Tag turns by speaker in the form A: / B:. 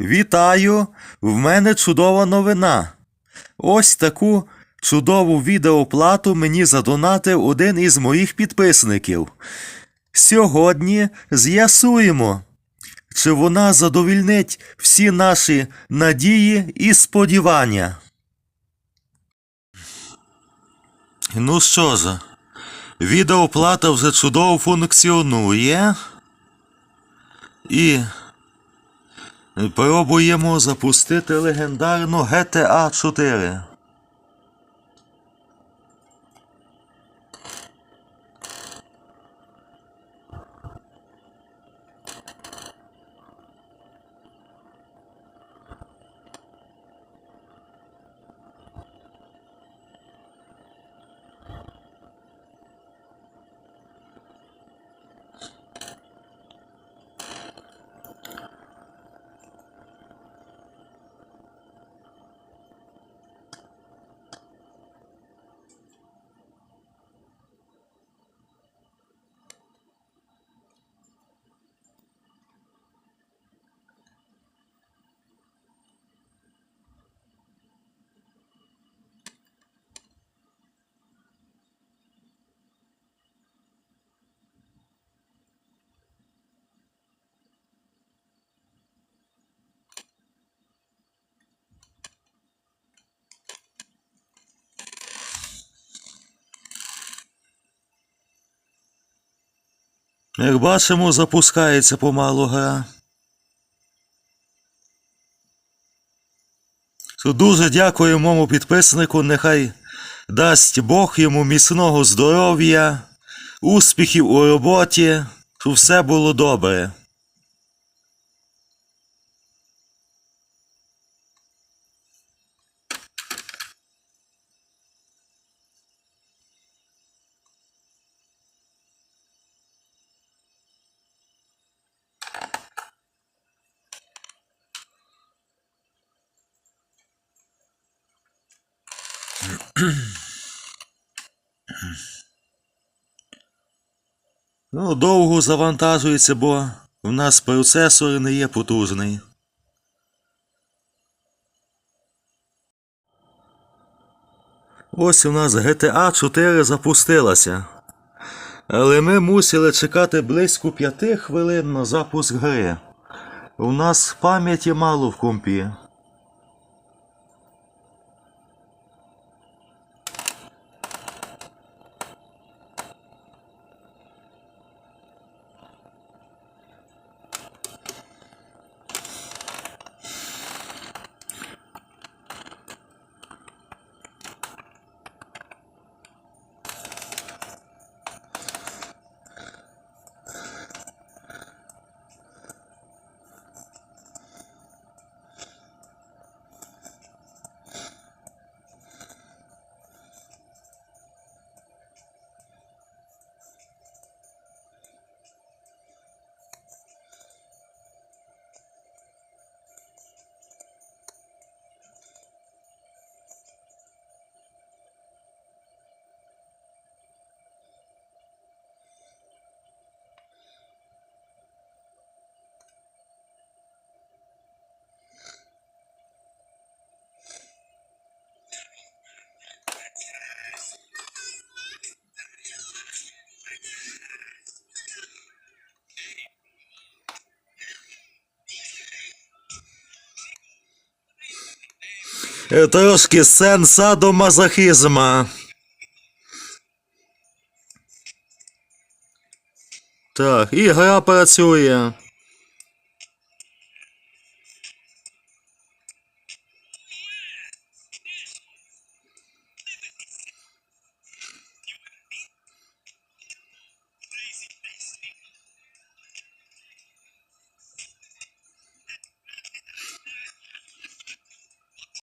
A: Вітаю! В мене чудова новина. Ось таку чудову відеоплату мені задонатив один із моїх підписників. Сьогодні з'ясуємо, чи вона задовільнить всі наші надії і сподівання. Ну що ж, відеоплата вже чудово функціонує. І пробуємо запустити легендарну GTA 4. Як бачимо, запускається помалу гра. Дуже дякую моєму підписнику. Нехай дасть Бог йому міцного здоров'я, успіхів у роботі, щоб все було добре. Ну, довго завантажується, бо в нас процесор не є потужний. Ось у нас GTA 4 запустилася. Але ми мусили чекати близько 5 хвилин на запуск гри. У нас пам'яті мало в компі. Трошки сцен садомазохізма. Так, і гра працює.